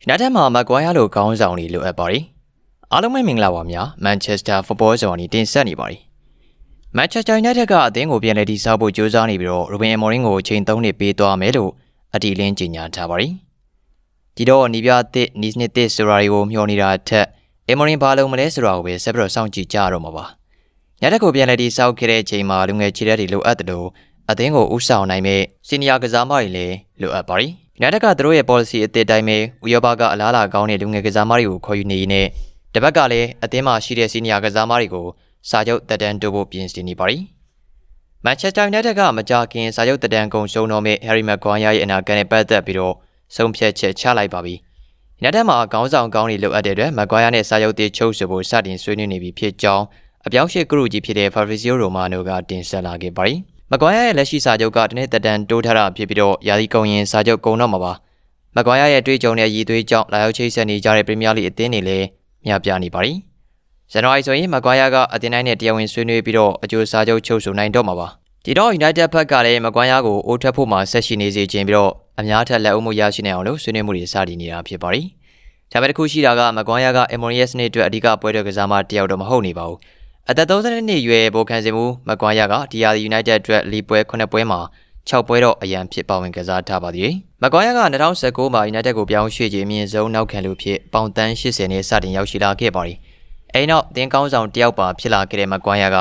ယူနိုက်တက်မှာမက်ကွိုင်းယာလိုခေါင်းဆောင်တွေလိုအပ်ပါတယ်အားလုံးပဲမင်္ဂလာပါများမန်ချက်စတာဖုတ်ဘောဇော်နီတင်ဆက်နေပါတယ်မန်ချက်စတာယူနိုက်တက်ကအသင်းကိုပြန်လည်တည်ဆောက်ဖို့ကြိုးစားနေပြီးတော့ရိုဘင်အမော်ရင်ကိုအချိန်3နှစ်ပေးသွားမယ်လို့အတီလင်းကြေညာထားပါတယ်ဒီတော့နီးပြသစ်နီးစနစ်သစ်ဆိုတာတွေကိုမျှော်နေတာအထက်အမော်ရင်ဘာလုံးမလဲဆိုတာကိုပဲဆက်ပြီးတော့စောင့်ကြည့်ကြရတော့မှာပါညတက်ကိုပြန်လည်တည်ဆောက်ခဲ့တဲ့အချိန်မှာလူငယ်ခြေတက်တွေလိုအပ်တယ်လို့အသင်းကိုဥဆောင်နိုင်မဲ့စီနီယာကစားမတွေလည်းလိုအပ်ပါတယ် ညတက်ကသူတို့ရဲ့ policy အသစ်တိုင်းပဲဥရောပကအလားအလာကောင်းတဲ့လူငယ်ကစားမတွေကိုခေါ်ယူနေရင်းနဲ့တပတ်ကလည်းအသင်းမှာရှိတဲ့စီနီယာကစားမတွေကိုစာချုပ်တက်တန်းတိုးဖို့ပြင်ဆင်နေပါတယ်မန်ချက်စတာယူနိုက်တက်ကမကြာခင်စာချုပ်တက်တန်းကုန်ရှုံးတော့မဲ့ဟယ်ရီမက်ကွန်ယာရဲ့အနာဂတ်နဲ့ပတ်သက်ပြီးတော့ဆုံးဖြတ်ချက်ချလိုက်ပါပြီ။ညတက်မှာခေါင်းဆောင်ကောင်းတွေလိုအပ်တဲ့အတွက်မက်ကွန်ယာနဲ့စာချုပ်တည်ချုပ်ဆိုဖို့စတင်ဆွေးနွေးနေပြီဖြစ်ကြောင်းအပြောင်းရှေ့ကရုကြီးဖြစ်တဲ့ Fabrizio Romano ကတင်ဆက်လာခဲ့ပါတယ်။ မကွန်ယာရဲ့လက်ရှိစာချုပ်ကတနေ့တက်တန်းတိုးထားတာဖြစ်ပြီးတော့ယာဒီကုံရင်စာချုပ်ကုန်တော့မှာပါ။မကွန်ယာရဲ့တွေးကြုံတဲ့ရည်သွေးကြောင့်လာရောက်ချိတ်ဆက်နေကြတဲ့ပရီးမီးယားလိအသင်းတွေလည်းမျှပြနေပါတယ်။ဇန်နဝါရီဆိုရင်မကွန်ယာကအသင်းတိုင်းနဲ့တရားဝင်ဆွေးနွေးပြီးတော့အကျိုးစာချုပ်ချုပ်ဆိုနိုင်တော့မှာပါ။ဒီတော့ United ဘက်ကလည်းမကွန်ယာကိုအိုးထက်ဖို့မှဆက်ရှိနေစေခြင်းပြီးတော့အများထက်လက်ဦးမှုရရှိနိုင်အောင်လို့ဆွေးနွေးမှုတွေစတင်နေတာဖြစ်ပါတယ်။ဒါပေမဲ့တစ်ခုရှိတာကမကွန်ယာက Emorius နဲ့အတွက်အဓိကပွဲတော်ကစားမတယောက်တော့မဟုတ်နေပါဘူး။ အသက်32နှစ်အရွယ်ဘိုခံစင်မှုမကွန်ယာကဒီယာ United အတွက်လီပွဲ9ပွဲမှာ6ပွဲတော့အရန်ဖြစ်ပါဝင်ကစားထားပါသေးတယ်။မကွန်ယာက2019မှာ United ကိုပြောင်းရွှေ့ခြင်းအမြင့်ဆုံးနောက်ခံလူဖြစ်ပေါင်တန်း80နဲ့စတင်ရောက်ရှိလာခဲ့ပါတယ်။အဲဒီနောက်တင်းကောင်းဆောင်တယောက်ပါဖြစ်လာခဲ့တဲ့မကွန်ယာက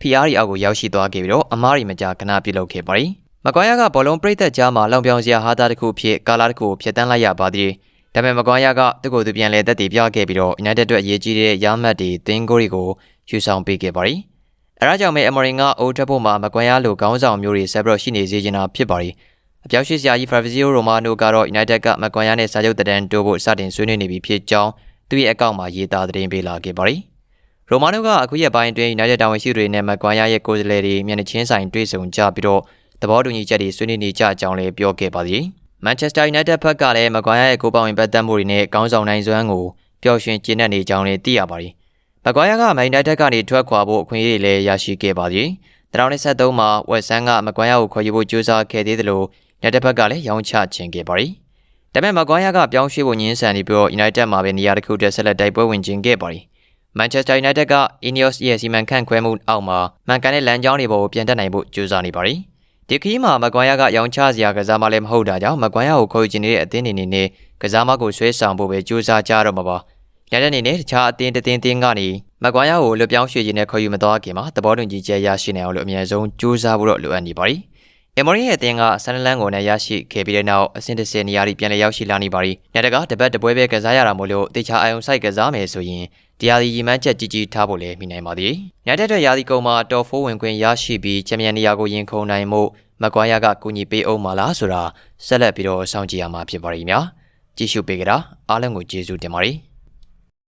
ဖီအားရီအောက်ကိုရောက်ရှိသွားခဲ့ပြီးတော့အမားရီမကြာခဏပြုလုပ်ခဲ့ပါတယ်။မကွန်ယာကဘောလုံးပရိသတ်ကြားမှာလောင်ပြောင်စရာဟာတာတစ်ခုဖြစ်ကာလာတစ်ခုကိုဖျက်ဆီးလိုက်ရပါသေးတယ်။ဒါပေမဲ့မကွန်ယာကသူ့ကိုယ်သူပြန်လဲသက်တည်ပြခဲ့ပြီးတော့ United အတွက်အရေးကြီးတဲ့ရမတ်တွေတင်းကိုရီကို ယူဆောင်ပေးခဲ့ပါတယ်။အဲဒါကြောင့်မဲအမေရိကန်ကအိုးထက်ဖို့မှာမကွန်ယာလိုခေါင်းဆောင်မျိုးတွေဆက်ပြီးတော့ရှိနေစေချင်တာဖြစ်ပါတယ်။အပြောင်းရွှေ့ဆရာကြီး Fabrizio Romano ကတော့ United ကမကွန်ယာနဲ့စာချုပ်တန်တိုးဖို့စတင်ဆွေးနွေးနေပြီဖြစ်ကြောင်းသူ့ရဲ့အကောင့်မှာရေးသားသတင်းပေးလာခဲ့ပါတယ်။ရိုမာနိုကအခုရက်ပိုင်းအတွင်း United တာဝန်ရှိသူတွေနဲ့မကွန်ယာရဲ့ကိုယ်စားလှယ်တွေမျက်နှာချင်းဆိုင်တွေ့ဆုံကြပြီးတော့သဘောတူညီချက်တွေဆွေးနွေးနေကြကြောင်းလည်းပြောခဲ့ပါသေးတယ်။ Manchester United ဘက်ကလည်းမကွန်ယာရဲ့ကိုပောင်ဝင်ပတ်သက်မှုတွေနဲ့ကောင်းဆောင်နိုင်စွမ်းကိုပျော်ရွှင်ကျင်းနေကြောင်းလည်းသိရပါတယ်။ မကွန်ယာကမန်ယူနိုက်တက်ကနေထွက်ခွာဖို့အခွင့်အရေးတွေလည်းရရှိခဲ့ပါသေးတယ်။2023မှာဝက်ဆန်ကမကွန်ယာကိုခေါ်ယူဖို့ကြိုးစားခဲ့သေးတယ်လို့ United ဘက်ကလည်းရောင်းချခြင်းခဲ့ပါတယ်။ဒါပေမဲ့မကွန်ယာကပြောင်းရွှေ့ဖို့ညှင်းဆန်နေပြီးတော့ United မှာပဲနေရာတစ်ခုတည်းဆက်လက်တိုက်ပွဲဝင်ခြင်းခဲ့ပါတယ်။ Manchester United က Ineos ရဲ့စီမံခန့်ခွဲမှုအောက်မှာမန်ကန်တဲ့လမ်းကြောင်းတွေပေါ်ကိုပြန်တက်နိုင်ဖို့ကြိုးစားနေပါတယ်။ဒီခီးမှာမကွန်ယာကရောင်းချစရာကစားမလည်းမဟုတ်တာကြောင့်မကွန်ယာကိုခေါ်ယူခြင်းနေတဲ့အသင်းတွေနဲ့ကစားမကိုဆွဲဆောင်ဖို့ပဲကြိုးစားကြတော့မှာပါ။ ရတဲ့အနေနဲ့တခြားအသင်းတစ်သင်းတင်းကနေမကွန်ယာကိုလွတ်ပြောင်းရွှေ့ခြင်းနဲ့ခေါ်ယူမသွားခင်မှာသဘောတူညီချက်ရရှိနိုင်အောင်လို့အများဆုံးကြိုးစားဖို့တော့လိုအပ်နေပါတယ်။အမေရိရဲ့အသင်းကဆန်နလန်ကိုနဲ့ရရှိခဲ့ပြီးတဲ့နောက်အဆင့်တစ်ဆယ်နေရာထိပြန်လည်ရောက်ရှိလာနေပါပြီ။ညတကတပတ်တပွဲပဲကစားရတာမို့လို့တေချာအယုံဆိုင်ကစားမယ်ဆိုရင်ဒီယာဒီရီမန်းချက်ကြီးကြီးထားဖို့လည်းမိနိုင်ပါသေးတယ်။ညတက်တဲ့ယာဒီကုံမှာတော်ဖိုးဝင်ခွင့်ရရှိပြီးချန်ပီယံနေရာကိုရင်ခုန်နိုင်မှုမကွာယာကကူညီပေးအောင်မလားဆိုတာဆက်လက်ပြီးတော့စောင့်ကြည့်ရမှာဖြစ်ပါလိမ့်မယ်။ကြည့်ရှုပေးကြတာအားလုံးကိုကျေးဇူးတင်ပါတယ်။